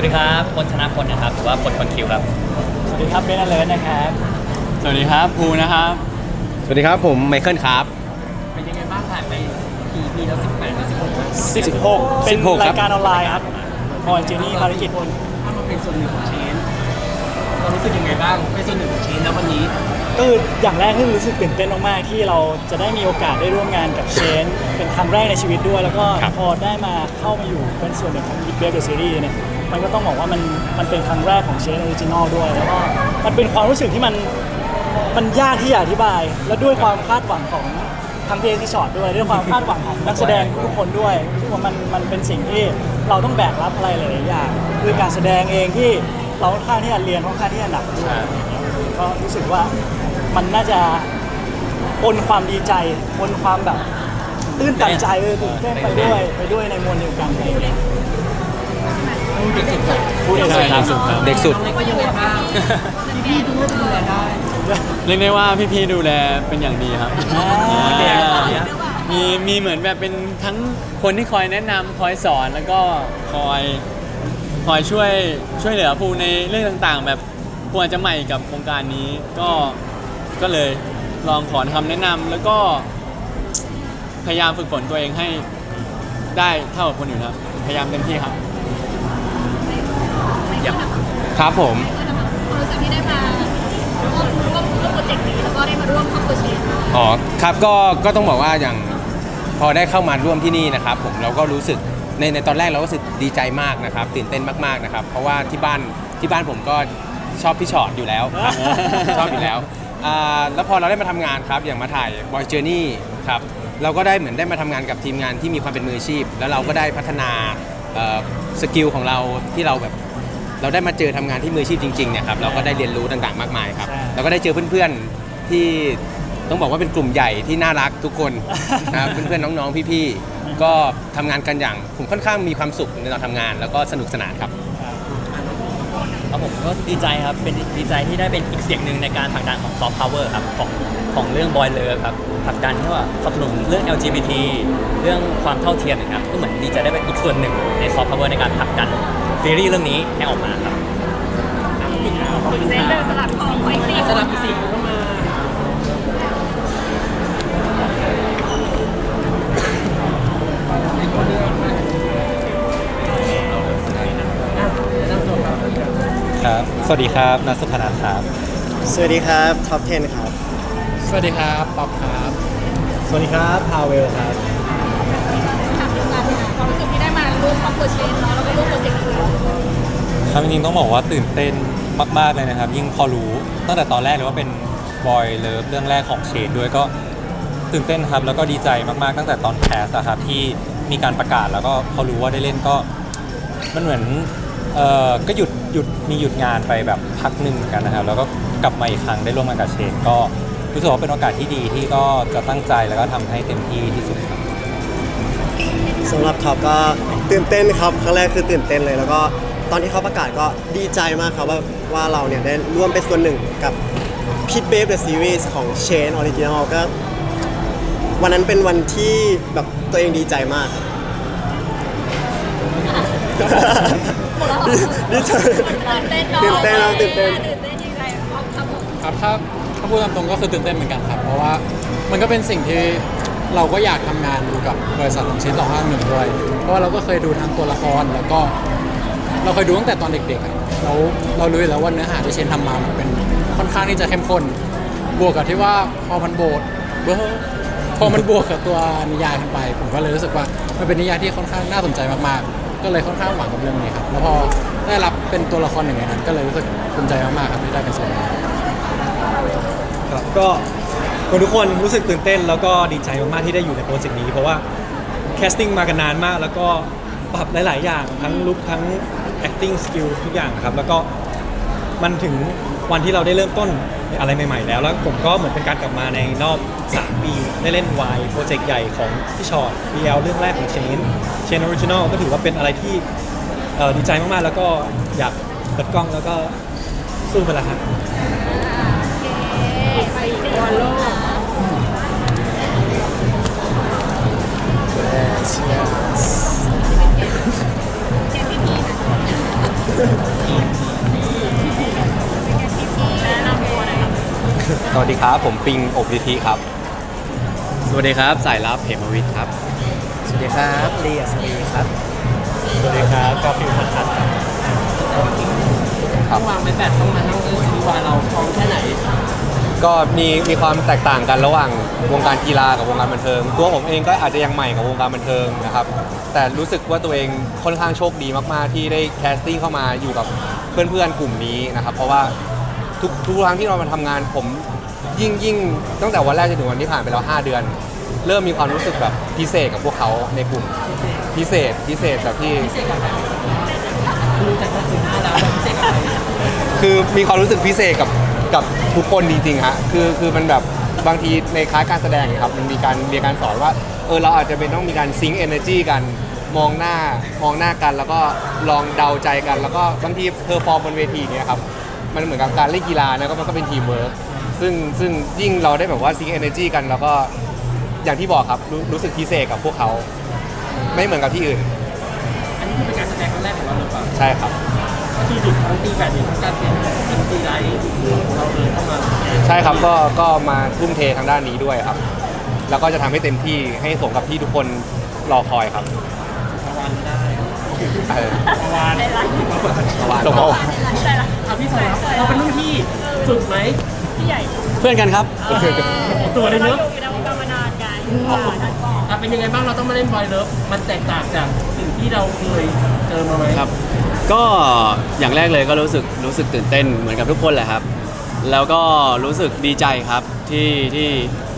วัสดีครับพลชนะพลนะครับหรือว่าพลคนคิวครับ สวัสดีครับเบนอเลิร์นะครับ สวัสดีครับภูนะครับ สวัสดีครับผมไมเคิลครับ เป็นยังไงบ้างผ่านไปกี่ปีแล้ว18หรือ16 16 เป็น16ครับ รายการออนไลน์ครับออนเจนี่ภารกิจถ้ามาเป็นส่วนหนึ่งของเชนเรารู้สึกยังไงบ้างเป็นส่วนหนึ่งของเชนแล้ววันนี้ก็คืออย่างแรกที่รู้สึกตื่นเต้นมากๆ ที่เราจะได้มีโอกาสได้ร่วมงานกับเชน เป็นครั้งแรกในชีวิตด้วย แล้วก็ครับ พอได้มาเข้ามาอยู่เป็นส่วนหนึ่งของ Big b a b e Series เนี่ย มันก็ต้องบอกว่ามันมันเป็นครั้งแรกของเชนออริจินอลด้วย แล้วก็มันเป็นความรู้สึกที่มันมันยากที่จะอธิบาย และด้วยความคาดหวังของทางเพลงที่ช็อตด้วยด้วยความคาดหวังของนักแสดงทุกคนด้วยว่ามันมันเป็นสิ่งที่เราต้องแบกรับอะไรหลายๆอย่างคือการแสดงเองที่เราค่อนข้างที่จะเรียนค่อนข้างที่จะหนักด้วยอะไรอย่างเงี้ยก็รู้สึกว่ามันน่าจะปนความดีใจปนความแบบตื้นตันใจเออตื่นเต้นไปด้วยไปด้วยในมวลเดียวกันอะไรอย่างเงี้ยพูดเองใช่เลยคครัรับบสุดครับเด็กสุดเล็กก็ยังไงบ้างพี่ดูดูแลได้เรียกได้ว่าพี่ๆดูแลเป็นอย่างดีครับอ่ามีมีเหมือนแบบเป็นทั้งคนที่คอยแนะนำคอยสอนแล้วก็คอยคอยช่วยช่วยเหลือภูในเรื่องต่างๆ แบบภูอาจจะใหม่กับโครงการนี้ก็ก็เลยลองขอคำแนะนำแล้วก็พยายามฝึกฝนตัวเองให้ได้เท่ากับคนอื่นครับ พยายามเต็มที่ครับ ครับผมความรู้สึกที่ได้มาร่วมร่วมร่วมโปรเจกต์นี้แล้วก็ได้มาร่วมทำโปรเจกต์อ๋อครับก็ก็ต้องบอกว่าอย่างพอได้เข้ามาร่วมที่นี่นะครับ ผมเราก็รู้สึกในในตอนแรกเราก็รู้สึกดีใจมากนะครับ ตื่นเต้นมากๆนะครับ เพราะว่าที่บ้านที่บ้านผมก็ชอบพี่ชอตอยู่แล้วครับชอบอยู่แล้วอ่าแล้วพอเราได้มาทำงานครับอย่างมาถ่าย Boy Journey ครับเราก็ได้เหมือนได้มาทำงานกับทีมงานที่มีความเป็นมืออาชีพ แล้วเราก็ได้พัฒนาเอ่อสกิลของเราที่เราแบบ เราได้มาเจอทำงานที่มืออาชีพจริงๆเนี่ยครับเราก็ได้เรียนรู้ต่างๆมากมายครับใช่ เราก็ได้เจอเพื่อนๆที่ต้องบอกว่าเป็นกลุ่มใหญ่ที่น่ารักทุกคน นะครับเพื่อนๆน้องๆพี่ๆก็ทำงานกันอย่างผมค่อนข้างมีความสุขในตอนทำงาน แล้วก็สนุกสนานครับ ครับผมก็ดีใจครับ เป็นดีใจที่ได้เป็นอีกเสียงหนึ่งในการผลักดันของซอฟต์พาวเวอร์ครับของของเรื่องบอยเลอร์ครับผลักดันที่ว่าสนับสนุนเรื่อง LGBT เรื่องความเท่าเทียมนะครับก็เหมือนดีใจได้เป็นอีกส่วนหนึ่งในซอฟต์พาวเวอร์ในการผลักดัน ซีรีส์เรื่องนี้ให้ออกมาครับ เซนเดอร์สลับของไว้สี่สลับอีกสี่คนเข้ามาครับ สวัสดีครับนัทสุพนันท์ครับ สวัสดีครับท็อป10ครับ สวัสดีครับ ป๊อปครับ สวัสดีครับ พาเวลครับ มาร่วมทำโปรเจกต์เนาะแล้วก็ร่วมโปรเจกต์นี้ครับจริงๆต้องบอกว่าตื่นเต้นมากๆเลยนะครับ ยิ่งพอรู้ตั้งแต่ตอนแรกเลยว่าเป็นบอยเลิฟเรื่องแรกของเชนด้วยก็ตื่นเต้นครับแล้วก็ดีใจมากๆตั้งแต่ตอนแคสอะครับที่มีการประกาศแล้วก็พอรู้ว่าได้เล่นก็มันเหมือนเออก็หยุดหยุดมีหยุดงานไปแบบพักหนึ่งเหมือนกันนะครับแล้วก็กลับมาอีกครั้งได้ร่วมงานกับเชนก็รู้สึกว่าเป็นโอกาสที่ดีที่ก็จะตั้งใจแล้วก็ทำให้เต็มที่ที่สุดครับ สำหรับท็อปก็ตื่นเต้นครับครั้งแรกคือตื่นเต้นเลย แล้วก็ตอนที่เขาประกาศก็ดีใจมากครับว่าว่าเราเนี่ยได้ร่วมเป็นส่วนหนึ่งกับพิทเบฟเดอะซีรีส์ของเชนออริจินอลก็วันนั้นเป็นวันที่แบบตัวเองดีใจมากครับหมดแล้วเหรอดีใจ ตื่นเต้นเนาะตื่นเต้นครับตื่นเต้น ตื่นเต้นยังไงครับผมครับถ้าถ้าพูดตามตรงก็คือตื่นเต้นเหมือนกันครับ เพราะว่ามันก็เป็นสิ่งที่ เราก็อยากทำงานอยู่กับบริษัทของเชนสองห้าหนึ่งด้วย เพราะว่าเราก็เคยดูทั้งตัวละครแล้วก็ เราเคยดูตั้งแต่ตอนเด็กๆอะเราเรารู้อยู่แล้วว่าเนื้อหาที่เชนทำมามันเป็นค่อนข้างที่จะเข้มข้น บวกกับที่ว่าพอมันโบดเบ้อพอมันบวกกับตัวนิยายขึ้นไป ผมก็เลยรู้สึกว่ามันเป็นนิยายที่ค่อนข้างน่าสนใจมากๆ ก็เลยค่อนข้างหวังกับเรื่องนี้ครับ แล้วพอได้รับเป็นตัวละครหนึ่งในนั้น ก็เลยรู้สึกภูมิใจมากๆครับที่ได้เป็นส่วนหนึ่ง ครับก็ ทุกคนรู้สึกตื่นเต้น แล้วก็ดีใจมากๆที่ได้อยู่ในโปรเจกต์นี้ เพราะว่าแคสติ้งมากันนานมาก แล้วก็ปรับหลาย ๆ อย่างทั้งลุคทั้ง acting skill ทุกอย่างครับ แล้วก็มันถึงวันที่เราได้เริ่มต้นอะไรใหม่ ๆ แล้ว แล้วผมก็เหมือนเป็นการกลับมาในรอบ 3 ปีได้เล่นวายโปรเจกต์ใหญ่ของพี่ชอต BL เรื่องแรกของเชนเชนออริจินอลก็ถือว่าเป็นอะไรที่ดีใจมาก ๆ แล้วก็อยากเปิดกล้องแล้วก็สู้ไปแล้วครับ บอลโลกสวัสดีครับ ผมปิงอบวิธีครับ สวัสดีครับ สายลับเหมวิทย์ครับ สวัสดีครับเรียสรีครับ สวัสดีครับกาฟิวพันธันครับ ต้วางไปแปดต้องมาต้องเออดูว่าเราพร้อมแค่ไหน ก็มีมีความแตกต่างกันระหว่างวงการกีฬากับวงการบันเทิง ตัวผมเองก็อาจจะยังใหม่กับวงการบันเทิงนะครับ แต่รู้สึกว่าตัวเองค่อนข้างโชคดีมาก ๆ ที่ได้แคสติ้งเข้ามาอยู่กับเพื่อน ๆ กลุ่มนี้นะครับ เพราะว่าทุกทุกครั้งที่เรามาทำงานผมยิ่งยิ่งตั้งแต่วันแรกจนถึงวันที่ผ่านไปแล้ว 5 เดือน เริ่มมีความรู้สึกแบบพิเศษกับพวกเขาในกลุ่มพิเศษพิเศษแบบที่คือมีความรู้สึกพิเศษกับ กับทุกคนจริงๆฮะคือคือมันแบบบางทีในคลาสการแสดงเนี่ยครับมันมีการเรียนการสอนว่าเออเราอาจจะเป็นต้องมีการซิงค์เอเนอร์จีกันมองหน้ามองหน้ากันแล้วก็ลองเดาใจกัน แล้วก็บางทีเพอร์ฟอร์มบนเวทีเนี่ยครับมันเหมือนกับการเล่นกีฬานะก็มันก็เป็นทีมเวิร์กซึ่งซึ่งยิ่งเราได้แบบว่าซิงค์เอเนอร์จีกัน แล้วก็อย่างที่บอกครับรู้รู้สึกพิเศษกับพวกเขา ไม่เหมือนกับที่อื่น อันนี้คือเป็นการแสดงครั้งแรกของเราหรือเปล่า ใช่ครับ ที่ดิบทั้งตีแบบนี้ทั้งการเป็นเป็นซีไรส์ของเราเลยเข้ามาใช่ครับก็ก็มาทุ่มเททางด้านนี้ด้วยครับ แล้วก็จะทำให้เต็มที่ให้สมกับที่ทุกคนรอคอยครับประวันได้เออประวันในร้านประมาณสมมติแต่ละเอาพี่สายลับเราเป็นรุ่นพี่สุดไหมพี่ใหญ่เพื่อนกันครับ ตัวเลยเราเนอะอยู่ในวงการมานานไงอะเป็นยังไงบ้างเราต้องมาเล่นบอยเลิฟมันแตกต่างจาก สิ่งที่เราเคยเจอมาไหมครับ ก็อย่างแรกเลยก็รู้สึกรู้สึกตื่นเต้นเหมือนกับทุกคนแหละครับ แล้วก็รู้สึกดีใจครับที่ที่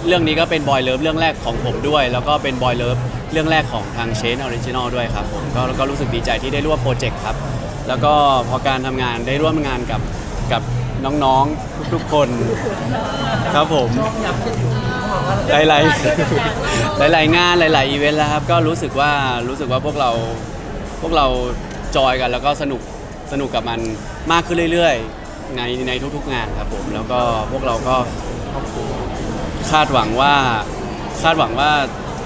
เรื่องนี้ก็เป็นบอยเลิฟเรื่องแรกของผมด้วย แล้วก็เป็นบอยเลิฟเรื่องแรกของทางเชนออริจินอลด้วยครับผมก็ก็รู้สึกดีใจที่ได้ร่วมโปรเจกต์ครับ แล้วก็พอการทำงานได้ร่วมงานกับกับน้องๆทุกๆคนครับผม หลายๆ หลาย ๆ งานหลาย ๆ อีเวนต์แล้วครับก็รู้สึกว่ารู้สึกว่าพวกเราพวกเราจอยกันแล้วก็สนุกสนุกกับมันมากขึ้นเรื่อย ๆ ในในทุก ๆ งานครับผมแล้วก็พวกเราก็คาดหวังว่าคาดหวังว่า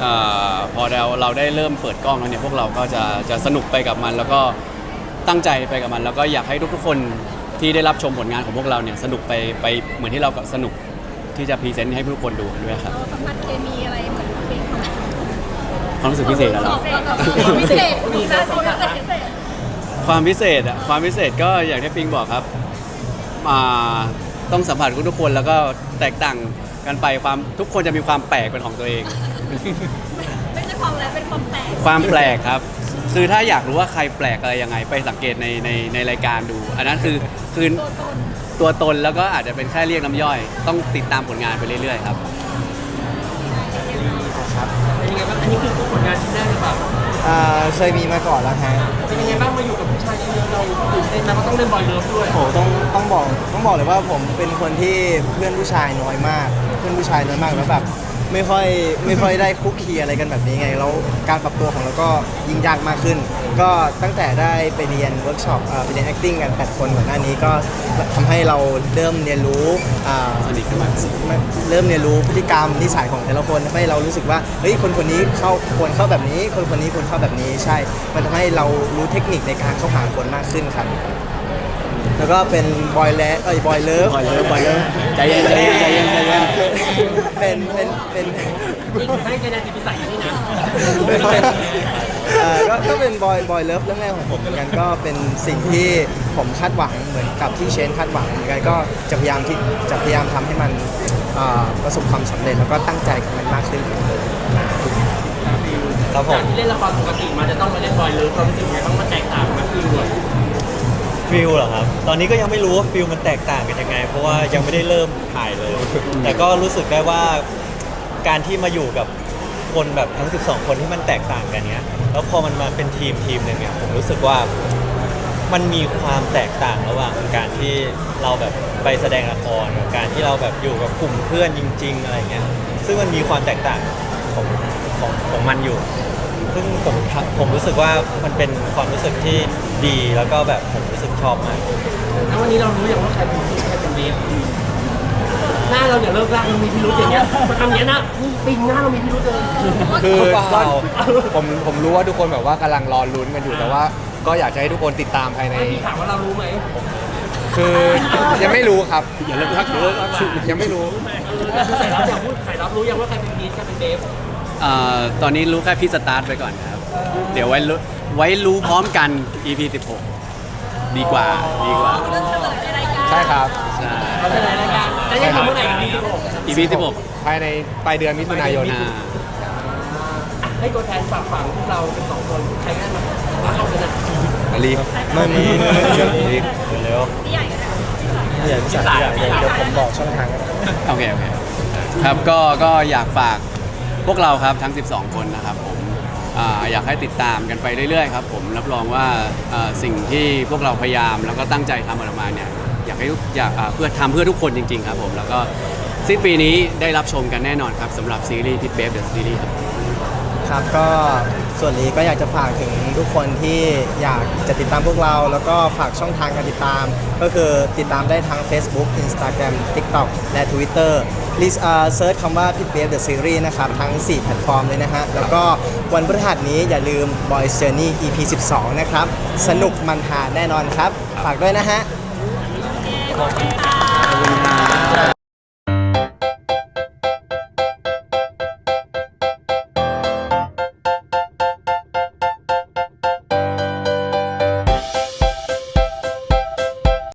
เออพอเราเราได้เริ่มเปิดกล้องแล้วเนี่ยพวกเราก็จะจะสนุกไปกับมัน แล้วก็ตั้งใจไปกับมัน แล้วก็อยากให้ทุกๆคนที่ได้รับชมผลงานของพวกเราเนี่ยสนุกไปไปเหมือนที่เราก็สนุก ที่จะพรีเซนต์ให้ทุกคนดูกันด้วยครับเราสัมผัสเคมีอะไรเหมือนเป็นของความรู้สึกพิเศษอะเหรอพิเศษมีนะพิเศษพิเศษความพิเศษอะความพิเศษก็อย่างที่ปิงบอกครับมาต้องสัมผัสกับทุกคนแล้วก็แตกต่างกันไปความทุกคนจะมีความแปลกเป็นของตัวเอง ไม่ใช่ความแล้วเป็นความแปลกความแปลกครับ คือถ้าอยากรู้ว่าใครแปลกอะไรยังไง ไปสังเกตในในในรายการดู อันนั้นคือคือ ตัวตนตัวตนแล้วก็อาจจะเป็นแค่เรียกน้ำย่อย ต้องติดตามผลงานไปเรื่อยๆครับเป็นยังไงบ้างอันนี้คือผลงานชิ้นแรกหรือเปล่าอ่าเคยมีมาก่อนแล้วฮะเป็นยังไงบ้างมาอยู่กับผู้ชายเยอะๆเราตื่นเต้นนะเพราะต้องเล่นบอยเลิฟด้วยโหต้องต้องบอกต้องบอกเลยว่าผมเป็นคนที่เพื่อนผู้ชายน้อยมาก เพื่อนผู้ชายน้อยมากแล้วแบบ ไม่ค่อยไม่ค่อยได้คุกคีอะไรกันแบบนี้ไงแล้วการปรับตัวของเราก็ยิ่งยากมากขึ้น ก็ตั้งแต่ได้ไปเรียนเวิร์กช็อปเอ่อไปเรียน acting กัน 8 คนก่อนหน้านี้ก็ทำให้เราเริ่มเรียนรู้อ่าสนิทกันมากเริ่มเรียนรู้พฤติกรรมนิสัยของแต่ละคนทำให้เรารู้สึกว่าเฮ้ยคนคนนี้เข้าควรเข้าแบบนี้ คนคนนี้ควรเข้าแบบนี้ใช่ มันทำให้เรารู้เทคนิคในการเข้าหาคนมากขึ้นครับ แล้วก็เป็นบอยแลเอ้ยบอยเลิฟ Boy Love Boy Love ใจเย็นใจเย็นใจเย็นใจเย็นเป็นเป็นเป็นนี่คือให้คะแนนจิตพิสัยนี่นะเอ่อก็ก็เป็นบอยบอยเลิฟเรื่องแรกของผมเหมือนกันก็เป็นสิ่งที่ผมคาดหวังเหมือนกับที่เชนคาดหวังเหมือนกันก็จะพยายามที่จะพยายามทำให้มันเอ่อประสบความสำเร็จแล้วก็ตั้งใจกับมันมากขึ้น ครับผจามกที่เล่นละครปกติมาจะต้องมาเล่นบอยเลิฟเรารู้สึกยังไงบ้างมันแตกต่างมากขึ้นด้วย ฟิลเหรอครับ ตอนนี้ก็ยังไม่รู้ว่าฟิลมันแตกต่างกันยังไง เพราะว่ายังไม่ได้เริ่มถ่ายเลย แต่ก็รู้สึกได้ว่าการที่มาอยู่กับคนแบบทั้ง 12 คนที่มันแตกต่างกันเนี้ย แล้วพอมันมาเป็นทีมทีมหนึ่งเนี่ยผมรู้สึกว่ามันมีความแตกต่างระหว่างการที่เราแบบไปแสดงละครกับการที่เราแบบอยู่กับกลุ่มเพื่อนจริง ๆ อะไรเงี้ย ซึ่งมันมีความแตกต่างของของของมันอยู่ ซึ่งผมผมรู้สึกว่ามันเป็นความรู้สึกที่ ดีแล้วก็แบบผมรู้สึกชอบมากแล้ววันนี้เรารู้อย่างว่าใครเป็นที่ใครเป็นเวฟหน้าเราอย่าเลิกลากมันมีพิรุธอย่างเงี้ยมันทำอย่างเงี้ยนะนี่ปิงหน้าเรามีพิรุธเลยคือเปล่าผมผมรู้ว่าทุกคนแบบว่ากำลังรอลุ้นกันอยู่แต่ว่า ก็อยากจะให้ทุกคนติดตามภายใน พี่ถามว่าเรารู้ไหมคือยังไม่รู้ครับอย่าเลิกรักอย่าเลิกรักยังไม่รู้ใส่รับอยากพูดใส่รับรู้ยังว่าใครเป็นพีทใครเป็นเบฟ อ่าตอนนี้รู้แค่พี่สตาร์ทไปก่อนครับ เดี๋ยวไว้รู้ไว้รู้พร้อมกัน EP 16 ดีกว่า ดีกว่าเรื่องเฉลยในรายการใช่ครับ ใช่เขาจะไหนรายการจะยังทำเมื่อไหร่กันพี่สิบหก EP 16ภายในปลายเดือนมิถุนายนอ่าให้ตัวแทนฝากฝังพวกเราเป็นสองคนใครได้มารักเอากันนะมารีไม่มีเร็วพี่ใหญ่กันนะอยากจะอยากเดี๋ยวผมบอกช่องทางกัน โอเค โอเค ครับ ก็ ก็อยากฝาก พวกเราครับทั้ง 12 คนนะครับผมอาอยากให้ติดตามกันไปเรื่อยๆครับผมรับรองว่าอ่าสิ่งที่พวกเราพยายามแล้วก็ตั้งใจทำออกมาเนี่ยอยากให้ทุกอยากอ่าเพื่อทำเพื่อทุกคนจริง ๆ ครับผมแล้วก็สิ้นปีนี้ได้รับชมกันแน่นอนครับสำหรับซีรีส์พิทเบฟเดอะซีรีส์ครับ ครับก็ส่วนนี้ก็อยากจะฝากถึงทุกคนที่อยากจะติดตามพวกเรา แล้วก็ฝากช่องทางการติดตาม ก็คือติดตามได้ทั้ง Facebook Instagram TikTok และ Twitter ลิสเซิร์ชคำว่า Pit b a b e The Series นะครับ ทั้ง 4 แพลตฟอร์มเลยนะฮะ แล้วก็วันพฤหัสนี้อย่าลืม Boys Journey EP 12 นะครับ สนุกมันหาแน่นอนครับ ฝากด้วยนะฮะขอบคุณค่ะ